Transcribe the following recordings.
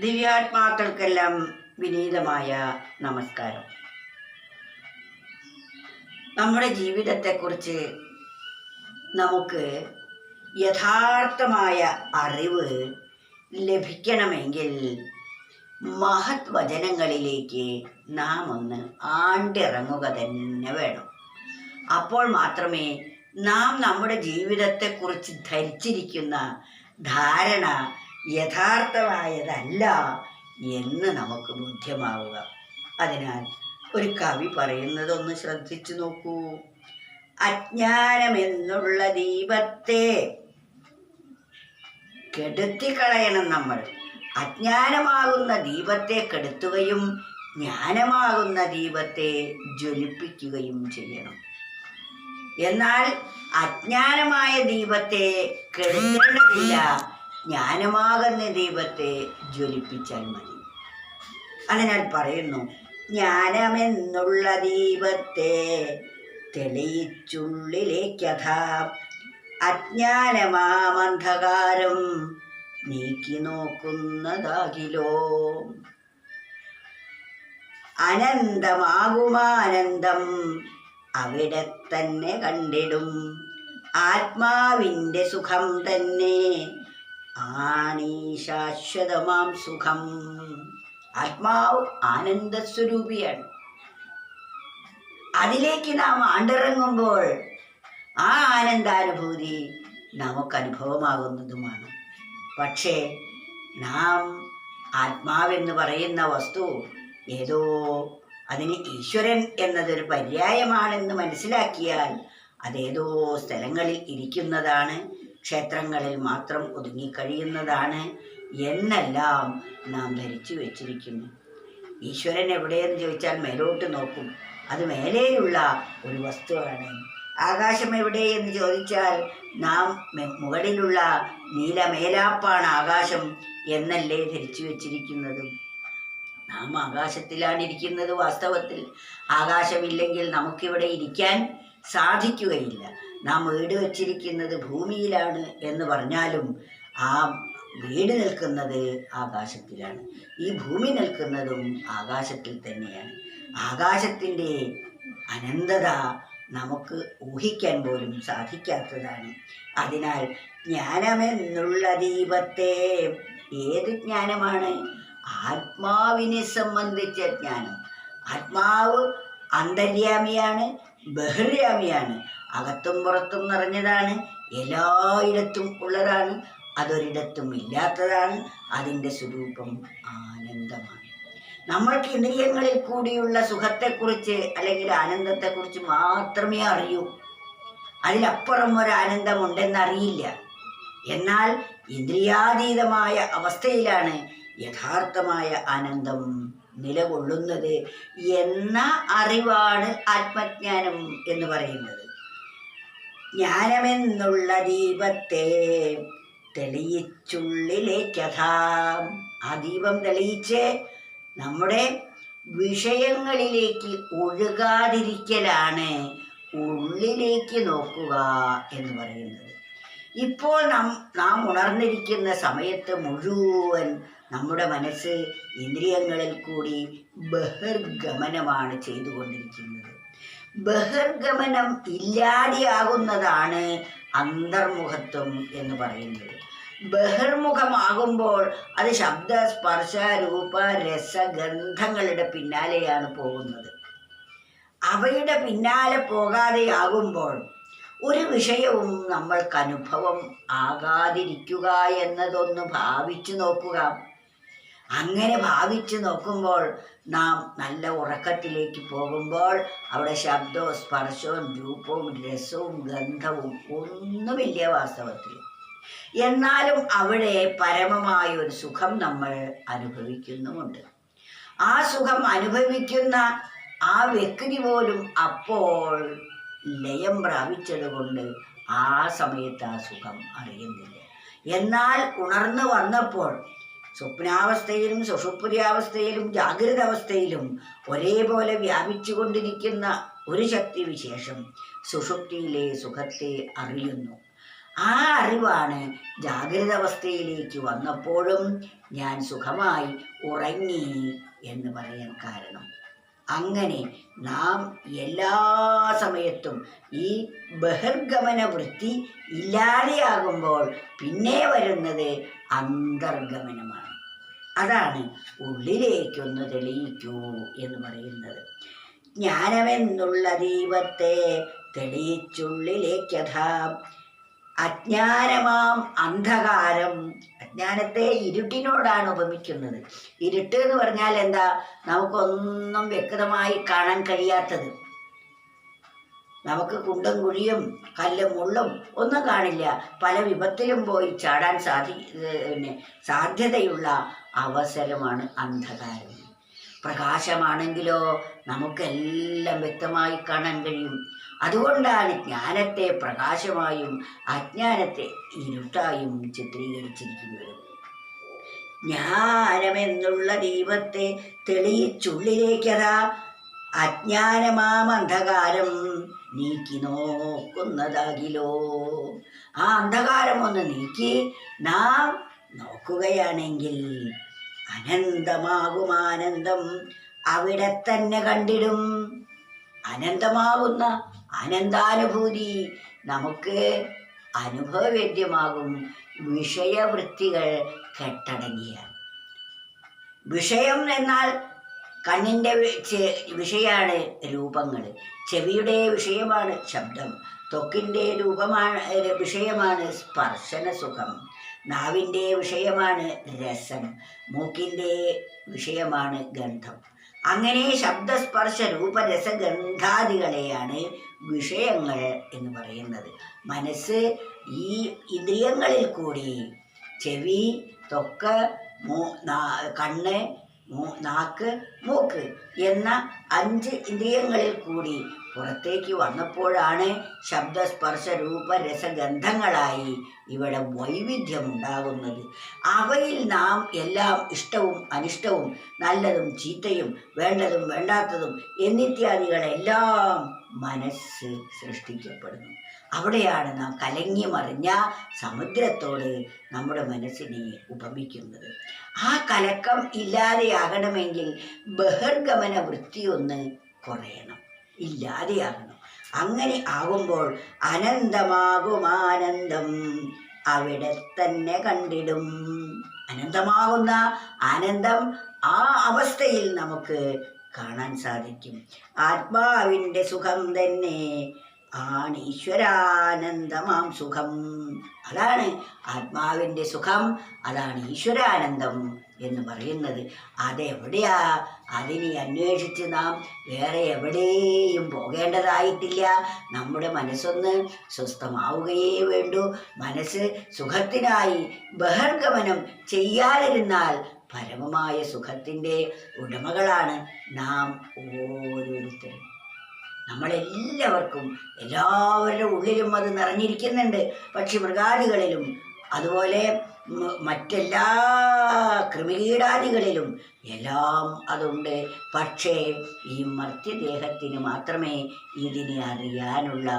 ദിവ്യാത്മാക്കൾക്കെല്ലാം വിനീതമായ നമസ്കാരം. നമ്മുടെ ജീവിതത്തെക്കുറിച്ച് നമുക്ക് യഥാർത്ഥമായ അറിവ് ലഭിക്കണമെങ്കിൽ മഹത് വചനങ്ങളിലേക്ക് നാം ഒന്ന് ആണ്ടിറങ്ങുക തന്നെ വേണം. അപ്പോൾ മാത്രമേ നാം നമ്മുടെ ജീവിതത്തെക്കുറിച്ച് ധരിച്ചിരിക്കുന്ന ധാരണ യഥാർത്ഥമായതല്ല എന്ന് നമുക്ക് ബോധ്യമാവുക. അതിനാൽ ഒരു കവി പറയുന്നതൊന്ന് ശ്രദ്ധിച്ചു നോക്കൂ. അജ്ഞാനമെന്നുള്ള ദീപത്തെ കെടുത്തിക്കളയണം നമ്മൾ. അജ്ഞാനമാകുന്ന ദീപത്തെ കെടുത്തുകയും ജ്ഞാനമാകുന്ന ദീപത്തെ ജ്വലിപ്പിക്കുകയും ചെയ്യണം. എന്നാൽ അജ്ഞാനമായ ദീപത്തെ കെടുത്തേണ്ടതില്ല. ജ്ഞാനമാകുന്ന ദൈവത്തെ ജ്വലിപ്പിച്ചാൽ മതി. അതിനാൽ പറയുന്നു ജ്ഞാനമെന്നുള്ള ദീപത്തെ തെളിയിച്ചുള്ളിലേക്കഥ അജ്ഞാനമാമന്ധകാരം നീക്കി നോക്കുന്നതാകിലോ? അനന്തമാകുമാനന്ദം അവിടെ തന്നെ കണ്ടിടും. ആത്മാവിന്റെ സുഖം തന്നെ ആണീ ശാശ്വതമാം സുഖം. ആത്മാവ് ആനന്ദസ്വരൂപിയാണ്. അതിലേക്ക് നാം ആണ്ടിറങ്ങുമ്പോൾ ആ ആനന്ദാനുഭൂതി നമുക്ക് അനുഭവമാകുന്നതുമാണ് പക്ഷേ നാം ആത്മാവെന്ന് പറയുന്ന വസ്തു ഏതോ അതിന് ഈശ്വരൻ എന്നതൊരു പര്യായമാണെന്ന് മനസ്സിലാക്കിയാൽ അതേതോ സ്ഥലങ്ങളിൽ ഇരിക്കുന്നതാണ് ക്ഷേത്രങ്ങളിൽ മാത്രം ഒതുങ്ങിക്കഴിയുന്നതാണ് എന്നെല്ലാം നാം ധരിച്ചു വച്ചിരിക്കുന്നു. ഈശ്വരൻ എവിടെയെന്ന് ചോദിച്ചാൽ മേലോട്ട് നോക്കും. അത് മേലെയുള്ള ഒരു വസ്തുവാണ്. ആകാശം എവിടെ എന്ന് ചോദിച്ചാൽ നാം മുകളിലുള്ള നീലമേലാപ്പാണ് ആകാശം എന്നല്ലേ ധരിച്ചു വച്ചിരിക്കുന്നത്. നാം ആകാശത്തിലാണ് ഇരിക്കുന്നത് വാസ്തവത്തിൽ. ആകാശമില്ലെങ്കിൽ നമുക്കിവിടെ ഇരിക്കാൻ സാധിക്കുകയില്ല. നാം വീട് വച്ചിരിക്കുന്നത് ഭൂമിയിലാണ് എന്ന് പറഞ്ഞാലും ആ വീട് നിൽക്കുന്നത് ആകാശത്തിലാണ്. ഈ ഭൂമി നിൽക്കുന്നതും ആകാശത്തിൽ തന്നെയാണ്. ആകാശത്തിന്റെ അനന്തത നമുക്ക് ഊഹിക്കാൻ പോലും സാധിക്കാത്തതാണ്. അതിനാൽ ജ്ഞാനമെന്നുള്ള ദീപത്തെ ഏത് ജ്ഞാനമാണ്? ആത്മാവിനെ സംബന്ധിച്ച ജ്ഞാനം. ആത്മാവ് അന്തര്യാമിയാണ് ബഹിർയാമിയാണ് അകത്തും പുറത്തും നിറഞ്ഞതാണ്. എല്ലായിടത്തും ഉള്ളതാണ്. അതൊരിടത്തും ഇല്ലാത്തതാണ്. അതിന്റെ സ്വരൂപം ആനന്ദമാണ്. നമ്മൾക്ക് ഇന്ദ്രിയങ്ങളിൽ കൂടിയുള്ള സുഖത്തെക്കുറിച്ച് അല്ലെങ്കിൽ ആനന്ദത്തെക്കുറിച്ച് മാത്രമേ അറിയൂ. അതിലപ്പുറം ഒരു ആനന്ദമുണ്ടെന്നറിയില്ല എന്നാൽ ഇന്ദ്രിയാതീതമായ അവസ്ഥയിലാണ് യഥാർത്ഥമായ ആനന്ദം നിലകൊള്ളുന്നത് എന്ന അറിവാണ് ആത്മജ്ഞാനം എന്ന് പറയുന്നത്. ജ്ഞാനമെന്നുള്ള ദീപത്തെ തെളിയിച്ചുള്ളിലേക്കഥാ ആ ദീപം തെളിയിച്ച് നമ്മുടെ വിഷയങ്ങളിലേക്ക് ഒഴുകാതിരിക്കലാണ് ഉള്ളിലേക്ക് നോക്കുക എന്ന് പറയുന്നത്. ഇപ്പോൾ നാം നാം ഉണർന്നിരിക്കുന്ന സമയത്ത് മുഴുവൻ നമ്മുടെ മനസ്സ് ഇന്ദ്രിയങ്ങളിൽ കൂടി ബഹിർഗമനമാണ് ചെയ്തുകൊണ്ടിരിക്കുന്നത്. ബഹിർഗമനം ഇല്ലാതെയാകുന്നതാണ് അന്തർമുഖത്വം എന്ന് പറയുന്നത്. ബഹിർമുഖമാകുമ്പോൾ അത് ശബ്ദ സ്പർശ രൂപ രസഗന്ധങ്ങളുടെ പിന്നാലെയാണ് പോകുന്നത്. അവയുടെ പിന്നാലെ പോകാതെയാകുമ്പോൾ ഒരു വിഷയവും നമ്മൾക്ക് അനുഭവം ആകാതിരിക്കുക എന്നതൊന്ന് ഭാവിച്ചു നോക്കുക. അങ്ങനെ ഭാവിച്ചു നോക്കുമ്പോൾ നാം നല്ല ഉറക്കത്തിലേക്ക് പോകുമ്പോൾ അവിടെ ശബ്ദവും സ്പർശവും രൂപവും രസവും ഗന്ധവും ഒന്നുമില്ല വാസ്തവത്തിൽ. എന്നാലും അവിടെ പരമമായ ഒരു സുഖം നമ്മൾ അനുഭവിക്കുന്നുമുണ്ട്. ആ സുഖം അനുഭവിക്കുന്ന ആ വ്യക്തി പോലും അപ്പോൾ ലയം പ്രാപിച്ചത് കൊണ്ട് ആ സമയത്ത് ആ സുഖം അറിയുന്നില്ല. എന്നാൽ ഉണർന്നു വന്നപ്പോൾ സ്വപ്നാവസ്ഥയിലും സുഷുപ്രിയാവസ്ഥയിലും ജാഗ്രത അവസ്ഥയിലും ഒരേപോലെ വ്യാപിച്ചു കൊണ്ടിരിക്കുന്ന ഒരു ശക്തി വിശേഷം സുഷുപ്തിയിലെ സുഖത്തെ അറിയുന്നു. ആ അറിവാണ് ജാഗ്രത അവസ്ഥയിലേക്ക് വന്നപ്പോഴും ഞാൻ സുഖമായി ഉറങ്ങി എന്ന് പറയാൻ കാരണം. അങ്ങനെ നാം എല്ലാ സമയത്തും ഈ ബഹിർഗമന വൃത്തി ഇല്ലാതെയാകുമ്പോൾ പിന്നെ വരുന്നത് അന്തർഗമനമാണ്. അതാണ് ഉള്ളിലേക്കൊന്ന് തെളിയിക്കൂ എന്ന് പറയുന്നത്. ജ്ഞാനമെന്നുള്ള ദൈവത്തെ തെളിയിച്ചുള്ളിലേക്കഥാ അജ്ഞാനമാം അന്ധകാരം. അജ്ഞാനത്തെ ഇരുട്ടിനോടാണ് ഉപമിക്കുന്നത്. ഇരുട്ട് എന്ന് പറഞ്ഞാൽ എന്താ? നമുക്കൊന്നും വ്യക്തമായി കാണാൻ കഴിയാത്തത്. നമുക്ക് കുണ്ടും കുഴിയും കല്ലും മുള്ളും ഒന്നും കാണില്ല. പല വിപത്തിലും പോയി ചാടാൻ സാധി പിന്നെ സാധ്യതയുള്ള അവസരമാണ് അന്ധകാരം. പ്രകാശമാണെങ്കിലോ നമുക്കെല്ലാം വ്യക്തമായി കാണാൻ കഴിയും. അതുകൊണ്ടാണ് ജ്ഞാനത്തെ പ്രകാശമായും അജ്ഞാനത്തെ ഇരുട്ടായും ചിത്രീകരിച്ചിരിക്കുന്നത്. ജ്ഞാനമെന്നുള്ള ദീപത്തെ തെളിയിച്ചുള്ളിലേക്കതാ അജ്ഞാനമാം അന്ധകാരം നീക്കി നോക്കുന്നതാകിലോ. ആ അന്ധകാരം ഒന്ന് നീക്കി നാം നോക്കുകയാണെങ്കിൽ അനന്തമാകും ആനന്ദം അവിടെ തന്നെ കണ്ടിടും. അനന്തമാകുന്ന അനന്താനുഭൂതി നമുക്ക് അനുഭവവേദ്യമാകും വിഷയവൃത്തികൾ കെട്ടടങ്ങിയാൽ. വിഷയം എന്നാൽ കണ്ണിന്റെ വിഷയമാണ് രൂപങ്ങൾ. ചെവിയുടെ വിഷയമാണ് ശബ്ദം. ത്വക്കിന്റെ രൂപമാണ് വിഷയമാണ് സ്പർശന സുഖം നാവിന്റെ വിഷയമാണ് രസം മൂക്കിന്റെ വിഷയമാണ് ഗന്ധം. അങ്ങനെ ശബ്ദസ്പർശ രൂപരസഗന്ധാദികളെയാണ് വിഷയങ്ങൾ എന്ന് പറയുന്നത്. മനസ്സ് ഈ ഇന്ദ്രിയങ്ങളിൽ കൂടി ചെവി തൊക്ക് മൂ കണ്ണ് നാക്ക് മൂക്ക് എന്ന അഞ്ച് ഇന്ദ്രിയങ്ങളിൽ കൂടി പുറത്തേക്ക് വന്നപ്പോഴാണ് ശബ്ദസ്പർശ രൂപ രസഗന്ധങ്ങളായി ഇവിടെ വൈവിധ്യം ഉണ്ടാകുന്നത് അവയിൽ നാം എല്ലാം ഇഷ്ടവും അനിഷ്ടവും നല്ലതും ചീത്തയും വേണ്ടതും വേണ്ടാത്തതും എന്നിത്യാദികളെല്ലാം മനസ്സ് സൃഷ്ടിക്കപ്പെടുന്നു. അവിടെയാണ് നാം കലങ്ങി മറിഞ്ഞ സമുദ്രത്തോട് നമ്മുടെ മനസ്സിനെ ഉപമിക്കുന്നത്. ആ കലക്കം ഇല്ലാതെയാകണമെങ്കിൽ ബഹിർഗമന വൃത്തി ഒന്ന് കുറയണം ഇല്ലാതെയാകണം. അങ്ങനെ ആകുമ്പോൾ അനന്തമാകും ആനന്ദം. അവിടെ തന്നെ കണ്ടിടും. അനന്തമാകുന്ന ആനന്ദം ആ അവസ്ഥയിൽ നമുക്ക് കാണാൻ സാധിക്കും. ആത്മാവിന്റെ സുഖം തന്നെ ആണ് ഈശ്വരാനന്ദമാം സുഖം. അതാണ് ആത്മാവിന്റെ സുഖം അതാണ് ഈശ്വരാനന്ദം എന്ന് പറയുന്നത്. അതെവിടെയാ? അതിനെ അന്വേഷിച്ച് നാം വേറെ എവിടെയും പോകേണ്ടതായിട്ടില്ല. നമ്മുടെ മനസ്സൊന്ന് സ്വസ്ഥമാവുകയേ വേണ്ടൂ. മനസ്സ് സുഖത്തിനായി ബഹിർഗമനം ചെയ്യാതിരുന്നാൽ പരമമായ സുഖത്തിന്റെ ഉടമകളാണ് നാം ഓരോരുത്തരും. നമ്മളെല്ലാവർക്കും എല്ലാവരുടെ ഉള്ളിലും അത് നിറഞ്ഞിരിക്കുന്നുണ്ട്. പക്ഷി മൃഗാദികളിലും അതുപോലെ മറ്റെല്ലാ ക്രിമികീടാദികളിലും എല്ലാം അതുണ്ട്. പക്ഷേ ഈ മർത്യദേഹത്തിന് മാത്രമേ ഇതിനെ അറിയാനുള്ള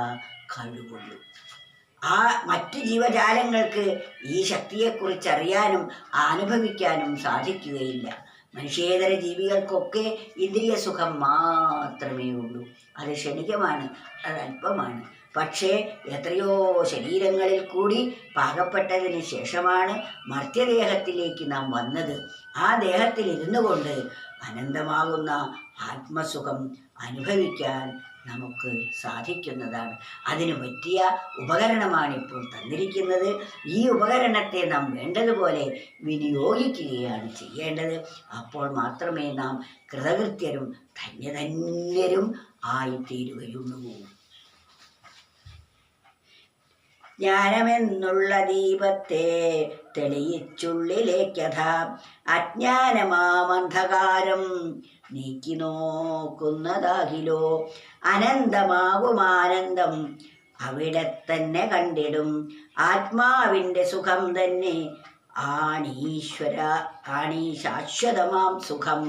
കഴിവുള്ളൂ. ആ മറ്റ് ജീവജാലങ്ങൾക്ക് ഈ ശക്തിയെക്കുറിച്ച് അറിയാനും അനുഭവിക്കാനും സാധിക്കുകയില്ല. മനുഷ്യേതര ജീവികൾക്കൊക്കെ ഇന്ദ്രിയ സുഖം മാത്രമേ ഉള്ളൂ. അത് ക്ഷണികമാണ് അത് അല്പമാണ്. പക്ഷേ എത്രയോ ശരീരങ്ങളിൽ കൂടി പാകപ്പെട്ടതിന് ശേഷമാണ് മർത്യദേഹത്തിലേക്ക് നാം വന്നത്. ആ ദേഹത്തിൽ ഇരുന്നു കൊണ്ട് അനന്തമാകുന്ന ആത്മസുഖം അനുഭവിക്കാൻ നമുക്ക് സാധിക്കുന്നതാണ്. അതിന് പറ്റിയ ഉപകരണമാണ് ഇപ്പോൾ തന്നിരിക്കുന്നത്. ഈ ഉപകരണത്തെ നാം വേണ്ടതുപോലെ വിനിയോഗിക്കുകയാണ് ചെയ്യേണ്ടത്. അപ്പോൾ മാത്രമേ നാം കൃതകൃത്യരും ധന്യധന്യരും ആയിത്തീരുകയുള്ളൂ. ജ്ഞാനമെന്നുള്ള ദീപത്തെ തെളിയിച്ചുള്ളിലേക്കഥ അജ്ഞാനമാമന്ധകാരം നീക്കി നോക്കുന്നതാകിലോ അനന്തമാകുമാനന്ദം അവിടെ തന്നെ കണ്ടിടും. ആത്മാവിന്റെ സുഖം തന്നെ. ആണീശ്വര ആണീ ശാശ്വതമാം സുഖം.